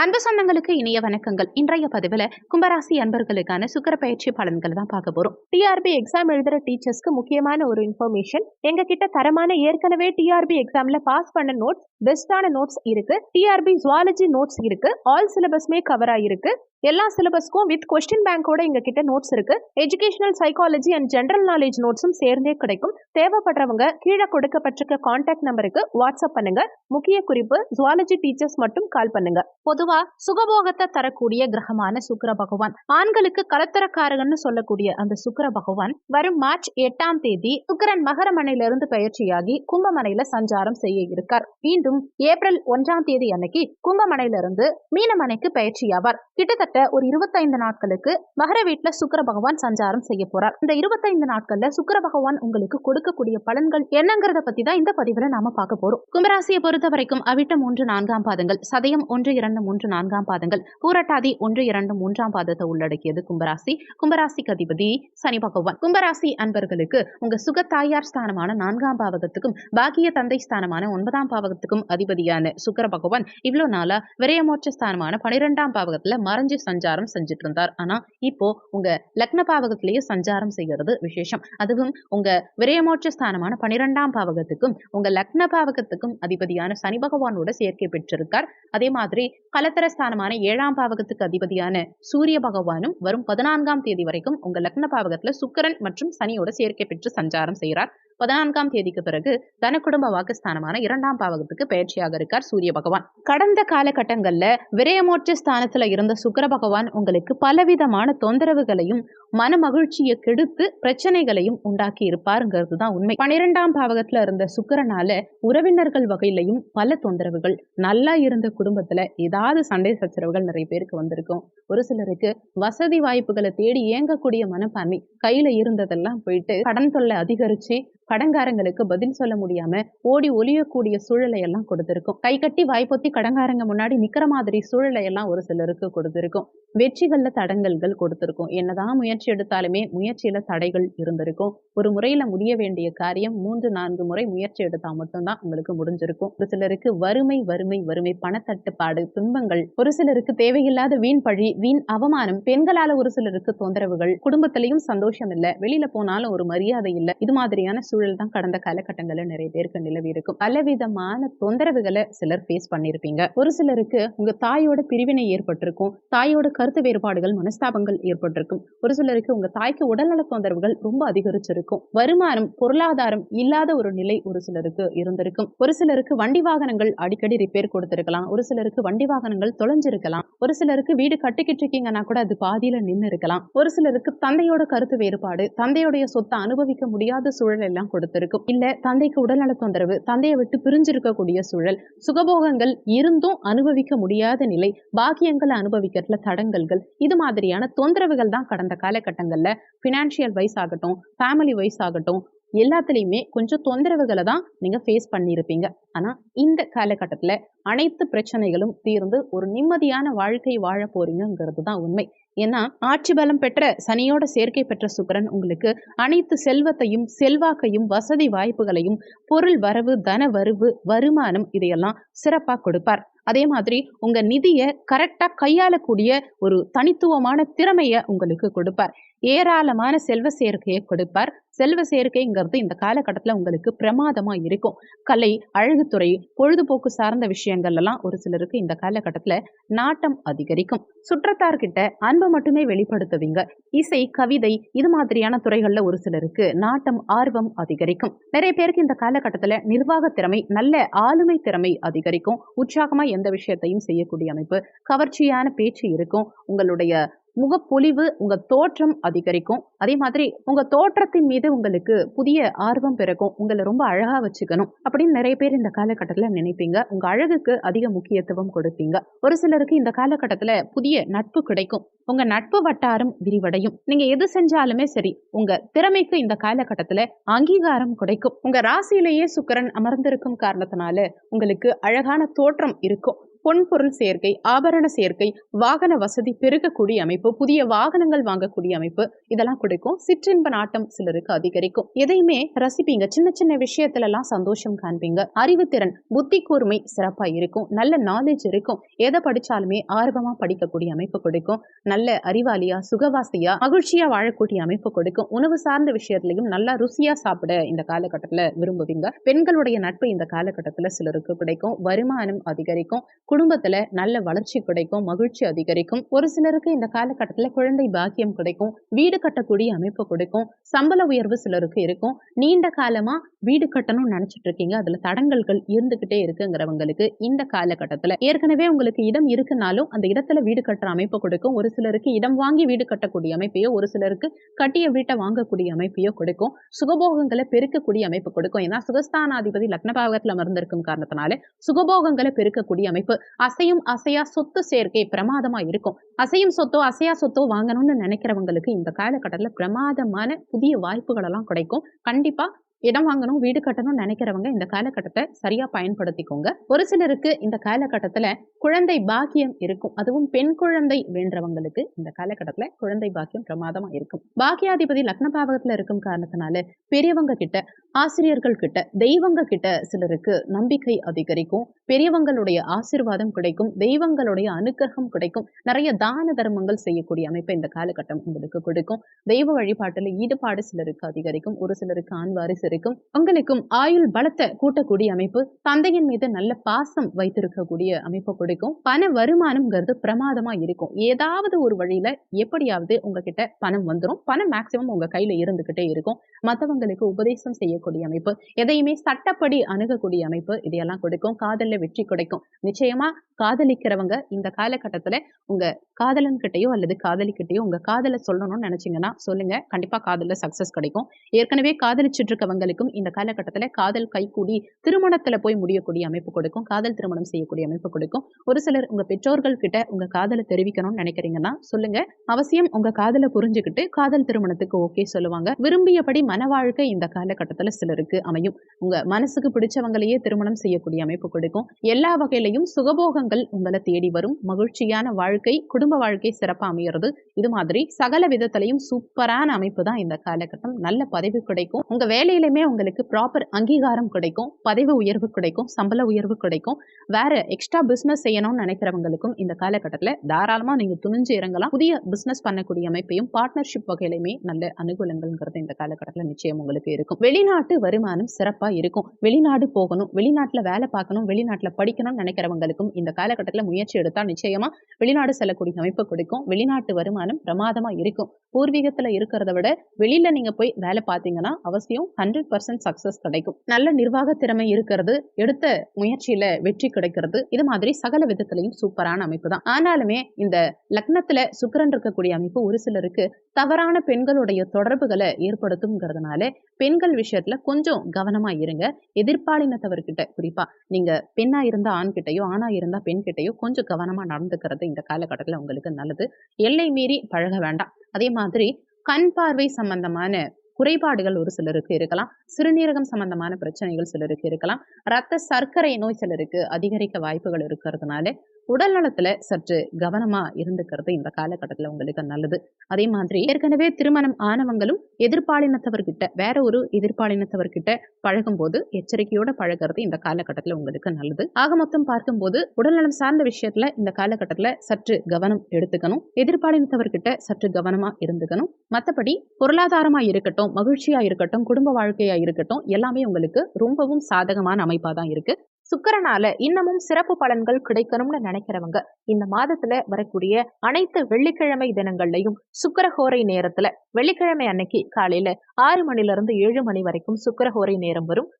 அன்பு சொந்தங்களுக்கு இனிய வணக்கங்கள். இன்றைய பதிவில் கும்பராசி அன்பர்களுக்கான சுக்கர பயிற்சி பலன்கள் தான் பார்க்க போறோம். டிஆர்பி எக்ஸாம் எழுதுற டீச்சர்ஸ்க்கு முக்கியமான ஒரு இன்ஃபர்மேஷன் எங்க கிட்ட தரமான ஏற்கனவே டிஆர்பி எக்ஸாம்ல பாஸ் பண்ண நோட்ஸ் பெஸ்டான நோட்ஸ் இருக்கு. டிஆர்பி ஜுவாலஜி நோட்ஸ் இருக்கு. ஆல் சிலபஸ்மே கவர் ஆயிருக்கு. எல்லா சிலபஸ்க்கும் வித் கொஸ்டின் பேங்கோட எங்க கிட்ட நோட்ஸ் இருக்கு. Educational psychology and general knowledge நோட்ஸும் சேர்ந்தே கிடைக்கும். தேவைப்படுறவங்க கீழே கொடுக்கப்பட்டிருக்க கான்டாக்ட் நம்பருக்கு வாட்ஸ்அப் பண்ணுங்க. முக்கிய குறிப்பு ஜுவாலஜி டீச்சர்ஸ் மட்டும் கால் பண்ணுங்க. பொதுவா சுகபோகத்தை தரக்கூடிய கிரகமான சுக்கர பகவான். ஆண்களுக்கு கலத்தரக்காரகன்னு சொல்லக்கூடிய அந்த சுக்கர பகவான் வரும் மார்ச் எட்டாம் தேதி சுக்கரன் மகரமனையிலிருந்து பயிற்சியாகி கும்பமனையில சஞ்சாரம் செய்ய இருக்கார். மீண்டும் ஏப்ரல் ஒன்றாம் தேதி அன்னைக்கு கும்பமனையிலிருந்து மீனமனைக்கு பயிற்சியாவார். கிட்டத்தட்ட ஒரு இருபத்தைந்து நாட்களுக்கு மகர வீட்டுல சுக்கர பகவான் சஞ்சாரம் செய்ய போறார். இந்த இருபத்தைந்து நாட்கள்ல சுக்கர பகவான் உங்களுக்கு கொடுக்கக்கூடிய பலன்கள் என்னங்கிறத பத்தி தான் இந்த பதிவுல நாம பார்க்க போறோம். கும்பராசியை பொறுத்த வரைக்கும் அவிட்டம் ஒன்று நான்காம் பாதங்கள் சதயம் ஒன்று இரண்டு மூன்று மூன்று நான்காம் பாதங்கள். பூரட்டாதி ஒன்று இரண்டு மூன்றாம் பாதத்தை உள்ளடக்கியது கும்பராசி. கும்பராசிக்கு அதிபதி சனி பகவான். கும்பராசி அன்பர்களுக்கு உங்க சுக தாயார் ஸ்தானமான நான்காம் பாவகத்துக்கும் பாக்கிய தந்தை ஸ்தானமான ஒன்பதாம் பாவகத்துக்கும் அதிபதியான சுக்கர பகவான் இவ்வளவு நாளா விரயமோட்ச ஸ்தானமான பனிரெண்டாம் பாவகத்துல மறைஞ்சு சஞ்சாரம் செஞ்சுட்டு இருந்தார் ஆனா இப்போ உங்க லக்ன பாவகத்திலேயே சஞ்சாரம் செய்கிறது விசேஷம். அதுவும் உங்க விரயமோட்ச ஸ்தானமான பனிரெண்டாம் பாவகத்துக்கும் உங்க லக்ன பாவகத்துக்கும் அதிபதியான சனி பகவானோட சேர்க்கை பெற்றிருக்கார். அதே மாதிரி பலத்தரஸ்தானமான ஏழாம் பாவகத்துக்கு அதிபதியான சூரிய பகவானும் வரும் பதினான்காம் தேதி வரைக்கும் உங்க லக்ன பாவகத்துல சுக்கிரன் மற்றும் சனியோட சேர்க்கை பெற்று சஞ்சாரம் செய்கிறார் பதினான்காம் தேதிக்கு பிறகு தனக்குடும்ப வாக்குஸ்தானமான இரண்டாம் பாவகத்துக்கு பயிற்சியாக இருக்கார் சூரிய பகவான். கடந்த காலகட்டங்கள்ல விரயமோட்ச ஸ்தானத்துல இருந்த சுக்கர பகவான் உங்களுக்கு பலவிதமான தொந்தரவுகளையும் மன மகிழ்ச்சியை கெடுத்து பிரச்சனைகளையும் உண்டாக்கி இருப்பாருங்கிறது தான் உண்மை. பனிரெண்டாம் பாவகத்துல இருந்த சுக்கிரனால உறவினர்கள் வகையிலையும் பல தொந்தரவுகள் நல்லா இருந்த குடும்பத்துல ஏதாவது சண்டை சச்சரவுகள் நிறைய பேருக்கு வந்திருக்கும். ஒரு சிலருக்கு வசதி வாய்ப்புகளை தேடி இயங்கக்கூடிய மனப்பான்மை கையில இருந்ததெல்லாம் போயிட்டு கடன் தொல்லை அதிகரிச்சு கடங்காரங்களுக்கு பதில் சொல்ல முடியாம ஓடி ஒளியக்கூடிய சூழலை எல்லாம் கொடுத்திருக்கும். கை கட்டி வாய்ப்பொத்தி கடங்காரங்க முன்னாடி நிக்கிற மாதிரி சூழலை எல்லாம் ஒரு சிலருக்கு கொடுத்திருக்கும். வெற்றிகளில் தடங்கல்கள் கொடுத்துருக்கும். என்னதான் முயற்சி எடுத்தாலுமே முயற்சியில தடைகள் இருந்திருக்கும். ஒரு முறையில முடிய வேண்டிய காரியம் மூன்று நான்கு முறை முயற்சி எடுத்தா மட்டும்தான் உங்களுக்கு முடிஞ்சிருக்கும். ஒரு சிலருக்கு வறுமை வறுமை வறுமை பணத்தட்டுப்பாடு துன்பங்கள் ஒரு சிலருக்கு தேவையில்லாத வீண் பழி வீண் அவமானம் பெண்களால ஒரு சிலருக்கு தொந்தரவுகள் குடும்பத்திலையும் சந்தோஷம் இல்ல வெளியில போனாலும் ஒரு மரியாதை இல்ல இது மாதிரியான சூழல் தான் கடந்த காலகட்டங்கள்ல நிறைய பேருக்கு நிலவி இருக்கும். பலவிதமான தொந்தரவுகளை சிலர் ஃபேஸ் பண்ணிருப்பீங்க. ஒரு சிலருக்கு உங்க தாயோட பிரிவினை ஏற்பட்டிருக்கும். தாயோட கருத்து வேறுபாடுகள் மனஸ்தாபங்கள் ஏற்பட்டிருக்கும். ஒரு சிலருக்கு உங்க தாய்க்கு உடல்நல தொந்தரவுகள் ரொம்ப அதிகரிச்சிருக்கும். வருமானம் பொருளாதாரம் இல்லாத ஒரு நிலை ஒரு சிலருக்கு இருந்திருக்கும். ஒரு சிலருக்கு வண்டி வாகனங்கள் அடிக்கடி ரிப்பேர் கொடுத்திருக்கலாம். ஒரு சிலருக்கு வண்டி வாகனங்கள் தொலைஞ்சிருக்கலாம். ஒரு சிலருக்கு வீடு கட்டிக்கிட்டு இருக்கீங்கன்னா கூட அது பாதியில நின்று இருக்கலாம் ஒரு சிலருக்கு தந்தையோட கருத்து வேறுபாடு தந்தையுடைய சொத்தை அனுபவிக்க முடியாத சூழல் எல்லாம் கொடுத்திருக்கும். இல்ல தந்தைக்கு உடல்நல தொந்தரவு தந்தையை விட்டு பிரிஞ்சிருக்கக்கூடிய சூழல் சுகபோகங்கள் இருந்தும் அனுபவிக்க முடியாத நிலை பாக்கியங்களை அனுபவிக்கிறதுல தடங்கல்கள் இது மாதிரியான தொந்தரவுகள் தான் கடந்த காலகட்டங்களில் ஃபினான்ஷியல் வைஸ் ஆகட்டும் ஃபேமிலி வைஸ் ஆகட்டும் எல்லாத்துலேயுமே கொஞ்சம் தொந்தரவுகளை தான் நீங்கள் ஃபேஸ் பண்ணியிருப்பீங்க. ஆனால் இந்த காலகட்டத்தில் அனைத்து பிரச்சனைகளும் தீர்ந்து ஒரு நிம்மதியான வாழ்க்கை வாழ போறீங்கிறது தான் உண்மை. ஏன்னா ஆட்சி பலம் பெற்ற சனியோட சேர்க்கை பெற்ற சுக்கரன் உங்களுக்கு அனைத்து செல்வத்தையும் செல்வாக்கையும் வசதி வாய்ப்புகளையும் பொருள் வரவு தன வரவு வருமானம் இதையெல்லாம் சிறப்பாக கொடுப்பார். அதே மாதிரி உங்க நிதியை கரெக்டாக கையாளக்கூடிய ஒரு தனித்துவமான திறமையை உங்களுக்கு கொடுப்பார். ஏராளமான செல்வ சேர்க்கையை கொடுப்பார். செல்வ சேர்க்கைங்கிறது இந்த காலகட்டத்தில் உங்களுக்கு பிரமாதமா இருக்கும். கலை அழகுத்துறை பொழுதுபோக்கு சார்ந்த விஷயங்கள் எல்லாம் ஒரு சிலருக்கு இந்த காலகட்டத்தில் நாட்டம் அதிகரிக்கும். சுற்றத்தார்கிட்ட அன்பை மட்டுமே வெளிப்படுத்துவீங்க. இசை கவிதை இது மாதிரியான துறைகளில் ஒரு சிலருக்கு நாட்டம் ஆர்வம் அதிகரிக்கும். நிறைய பேருக்கு இந்த காலகட்டத்தில் நிர்வாக திறமை நல்ல ஆளுமை திறமை அதிகரிக்கும். உற்சாகமா எந்த விஷயத்தையும் செய்யக்கூடிய அமைப்பு கவர்ச்சியான பேச்சு இருக்கும். உங்களுடைய முகப்பொலிவு உங்க தோற்றம் அதிகரிக்கும். அதே மாதிரி உங்க தோற்றத்தின் மீது உங்களுக்கு புதிய ஆர்வம் பிறக்கும். உங்களை ரொம்ப அழகா வச்சுக்கணும். அப்படின்னு நிறைய பேர் இந்த காலகட்டத்தில் நினைப்பீங்க. உங்க அழகுக்கு அதிக முக்கியத்துவம் கொடுப்பீங்க. ஒரு சிலருக்கு இந்த காலகட்டத்தில் புதிய நட்பு கிடைக்கும். உங்க நட்பு வட்டாரம் விரிவடையும். நீங்க எது செஞ்சாலுமே சரி உங்க திறமைக்கு இந்த காலகட்டத்தில் அங்கீகாரம் கிடைக்கும். உங்க ராசியிலேயே சுக்கரன் அமர்ந்திருக்கும் காரணத்தினால உங்களுக்கு அழகான தோற்றம் இருக்கும். பொன்பொருள் சேர்க்கை ஆபரண சேர்க்கை வாகன வசதி பெருகக்கூடிய அமைப்பு புதிய வாகனங்கள் வாங்கக்கூடிய அமைப்பு இதெல்லாம் கொடுக்கும். சிற்றின்ப நாட்டம் சிலருக்கு அதிகரிக்கும். எதையுமே ரசிப்பீங்க. சின்ன சின்ன விஷயத்துல எல்லாம் சந்தோஷம் காண்பீங்க. அறிவுத்திறன் புத்தி கூர்மை சிறப்பா இருக்கும். நல்ல நாலேஜ் இருக்கும். எதை படிச்சாலுமே ஆர்வமா படிக்கக்கூடிய அமைப்பு கொடுக்கும். நல்ல அறிவாளியா சுகவாசியா மகிழ்ச்சியா வாழக்கூடிய அமைப்பு கொடுக்கும். உணவு சார்ந்த விஷயத்திலையும் நல்லா ருசியா சாப்பிட இந்த காலகட்டத்துல விரும்புவீங்க. பெண்களுடைய நட்பு இந்த காலகட்டத்துல சிலருக்கு கிடைக்கும். வருமானம் அதிகரிக்கும். குடும்பத்துல நல்ல வளர்ச்சி கிடைக்கும் மகிழ்ச்சி அதிகரிக்கும். ஒரு சிலருக்கு இந்த காலகட்டத்துல குழந்தை பாக்கியம் கிடைக்கும் வீடு கட்டக்கூடிய அமைப்பு கொடுக்கும் சம்பள உயர்வு சிலருக்கு இருக்கும். நீண்ட காலமா வீடு கட்டணும்னு நினைச்சிட்டு இருக்கீங்க அதுல தடங்கல்கள் இருந்துகிட்டே இருக்குங்கிறவங்களுக்கு இந்த காலகட்டத்துல ஏற்கனவே உங்களுக்கு இடம் இருக்குனாலும் அந்த இடத்துல வீடு கட்டுற அமைப்பு கொடுக்கும். ஒரு சிலருக்கு இடம் வாங்கி வீடு கட்டக்கூடிய அமைப்பையோ ஒரு சிலருக்கு கட்டிய வீட்டை வாங்கக்கூடிய அமைப்பையோ கொடுக்கும். சுகபோகங்களை பெருக்கக்கூடிய அமைப்பு கொடுக்கும். ஏன்னா சுகஸ்தானாதிபதி லக்னபாவகத்துல அமர்ந்திருக்கும் காரணத்தினால சுகபோகங்களை பெருக்கக்கூடிய அமைப்பு அசையும் அசையா சொத்து சேர்க்கை பிரமாதமா இருக்கும். அசையும் சொத்தோ அசையா சொத்தோ வாங்கணும்னு நினைக்கிறவங்களுக்கு இந்த காலகட்டத்தில் பிரமாதமான புதிய வாய்ப்புகள் எல்லாம் கிடைக்கும். கண்டிப்பா இடம் வாங்கணும் வீடு கட்டணும்னு நினைக்கிறவங்க இந்த காலகட்டத்தை சரியா பயன்படுத்திக்கோங்க. ஒரு சிலருக்கு இந்த காலகட்டத்துல குழந்தை பாக்கியம் இருக்கும். அதுவும் பெண் குழந்தை வேண்டவங்களுக்கு இந்த காலகட்டத்துல குழந்தை பாக்கியம் பிரமாதமா இருக்கும். பாக்கியாதிபதி லக்ன பாவகத்துல இருக்கும் காரணத்தினால பெரியவங்க கிட்ட ஆசிரியர்கள் கிட்ட தெய்வங்க கிட்ட சிலருக்கு நம்பிக்கை அதிகரிக்கும். பெரியவங்களுடைய ஆசிர்வாதம் கிடைக்கும். தெய்வங்களுடைய அனுக்கிரகம் கிடைக்கும். நிறைய தான தர்மங்கள் செய்யக்கூடிய அமைப்பை இந்த காலகட்டம் உங்களுக்கு கொடுக்கும். தெய்வ வழிபாட்டுல ஈடுபாடு சிலருக்கு அதிகரிக்கும். ஒரு சிலருக்கு ஆண் வாரிசு இருக்கும் உங்களுக்கும் ஆயுள் பலத்தை கூட்டக்கூடிய அமைப்பு தந்தையின் மீது நல்ல பாசம் வைத்திருக்கக்கூடிய அமைப்பு கொடுக்கும். பண வருமானம்ங்கிறது பிரமாதமா இருக்கும். ஏதாவது ஒரு வழியில எப்படியாவது உங்ககிட்ட பணம் வந்துடும் பணம் மேக்சிமம் உங்க கையில இருந்துகிட்டே இருக்கும். மற்றவங்களுக்கு உபதேசம் செய்யக்கூடிய அமைப்பு எதையுமே சட்டப்படி அணுகக்கூடிய அமைப்பு இதையெல்லாம் கொடுக்கும். காதல்ல வெற்றி கிடைக்கும். நிச்சயமா காதலிக்கிறவங்க இந்த காலகட்டத்துல உங்க காதலன் கிட்டயோ அல்லது காதலிக்கிட்டயோ உங்க காதலை சொல்லணும்னு நினைச்சீங்கன்னா சொல்லுங்க. கண்டிப்பா காதல்ல சக்சஸ் கிடைக்கும். ஏற்கனவே காதலிச்சுட்டு இருக்கவங்க இருக்கவங்களுக்கும் இந்த காலகட்டத்துல காதல் கைகூடி திருமணத்துல போய் முடியக்கூடிய அமைப்பு கொடுக்கும். காதல் திருமணம் செய்யக்கூடிய அமைப்பு கொடுக்கும். ஒரு சிலர் உங்க பெற்றோர்கள் கிட்ட உங்கள் காதலை தெரிவிக்கணும்னு நினைக்கிறீங்கன்னா சொல்லுங்க. அவசியம் உங்கள் காதலை புரிஞ்சுக்கிட்டு காதல் திருமணத்துக்கு ஓகே சொல்லுவாங்க. விரும்பியபடி மன வாழ்க்கை இந்த காலகட்டத்துல சிலருக்கு அமையும். உங்க மனசுக்கு பிடிச்சவங்களையே திருமணம் செய்யக்கூடிய அமைப்பு கொடுக்கும். எல்லா வகையிலையும் சுகபோகங்கள் உங்களை தேடி வரும். மகிழ்ச்சியான வாழ்க்கை குடும்ப வாழ்க்கை சிறப்பா அமையிறது. இது மாதிரி சகல விதத்திலையும் சூப்பரான அமைப்பு தான் இந்த காலகட்டம். நல்ல பதவி கிடைக்கும். உங்க வேலையில வேலையிலுமே உங்களுக்கு ப்ராப்பர் அங்கீகாரம் கிடைக்கும் பதவி உயர்வு கிடைக்கும் சம்பள உயர்வு கிடைக்கும். வேற எக்ஸ்ட்ரா பிஸ்னஸ் செய்யணும்னு நினைக்கிறவங்களுக்கும் இந்த காலகட்டத்தில் தாராளமாக நீங்க துணிஞ்சு இறங்கலாம். புதிய பிஸ்னஸ் பண்ணக்கூடிய அமைப்பையும் பார்ட்னர்ஷிப் வகையிலுமே நல்ல அனுகூலங்கள்ங்கிறது இந்த காலகட்டத்தில் நிச்சயம் உங்களுக்கு இருக்கும். வெளிநாட்டு வருமானம் சிறப்பாக இருக்கும். வெளிநாடு போகணும் வெளிநாட்டில் வேலை பார்க்கணும் வெளிநாட்டில் படிக்கணும்னு நினைக்கிறவங்களுக்கும் இந்த காலகட்டத்தில் முயற்சி எடுத்தால் நிச்சயமா வெளிநாடு செல்லக்கூடிய அமைப்பு கொடுக்கும். வெளிநாட்டு வருமானம் பிரமாதமா இருக்கும். பூர்வீகத்தில் இருக்கிறத விட வெளியில நீங்க போய் வேலை பார்த்தீங்கன்னா அவசியம் ஹண்ட்ரட் பர்சன்ட் சக்சஸ் கிடைக்கும். நல்ல நிர்வாக திறமை இருக்கிறது எடுத்த முயற்சியில வெற்றி கிடைக்கிறது. இது மாதிரி சகல விதத்திலையும் சூப்பரான அமைப்பு தான். ஆனாலுமே இந்த லக்னத்துல சுக்கிரன் இருக்கக்கூடிய அமைப்பு ஒரு சிலருக்கு தவறான பெண்களுடைய தொடர்புகளை ஏற்படுத்தும்ங்கிறதுனால பெண்கள் விஷயத்துல கொஞ்சம் கவனமா இருங்க. எதிர்பாலினத்தவர்கிட்ட குறிப்பா நீங்க பெண்ணா இருந்தா ஆண் கிட்டயோ ஆணா இருந்தா பெண்கிட்டயோ கொஞ்சம் கவனமா நடந்துக்கிறது இந்த காலகட்டத்துல உங்களுக்கு நல்லது. எல்லை மீறி பழக வேண்டாம். அதே மாதிரி கண் பார்வை சம்பந்தமான குறைபாடுகள் ஒரு சிலருக்கு இருக்கலாம். சிறுநீரகம் சம்பந்தமான பிரச்சனைகள் சிலருக்கு இருக்கலாம். ரத்த சர்க்கரை நோய் சிலருக்கு அதிகரிக்க வாய்ப்புகள் இருக்கிறதுனால உடல் நலத்துல சற்று கவனமா இருந்துக்கிறது இந்த காலகட்டத்துல உங்களுக்கு நல்லது. அதே மாதிரி ஏற்கனவே திருமணம் ஆனவங்களும் எதிர்பாலினத்தவர்கிட்ட வேற ஒரு எதிர்பாலினத்தவர்கிட்ட பழகும் போது எச்சரிக்கையோட பழகிறது இந்த காலகட்டத்துல உங்களுக்கு நல்லது. ஆக மொத்தம் பார்க்கும்போது உடல்நலம் சார்ந்த விஷயத்துல இந்த காலகட்டத்துல சற்று கவனம் எடுத்துக்கணும். எதிர்பாலினத்தவர்கிட்ட சற்று கவனமா இருந்துக்கணும். மற்றபடி பொருளாதாரமா இருக்கட்டும் மகிழ்ச்சியா இருக்கட்டும் குடும்ப வாழ்க்கையா இருக்கட்டும் எல்லாமே உங்களுக்கு ரொம்பவும் சாதகமான அமைப்பா தான் இருக்கு. சுக்கரனால இன்னமும் சிறப்பு பலன்கள் கிடைக்கணும்னு நினைக்கிறவங்க இந்த மாதத்துல வரக்கூடிய அனைத்து வெள்ளிக்கிழமை தினங்கள்லயும் சுக்கரஹோரை நேரத்துல வெள்ளிக்கிழமை அன்னைக்கு காலையில ஆறு மணில இருந்து ஏழு மணி வரைக்கும் சுக்கரஹோரை நேரம் வரும்.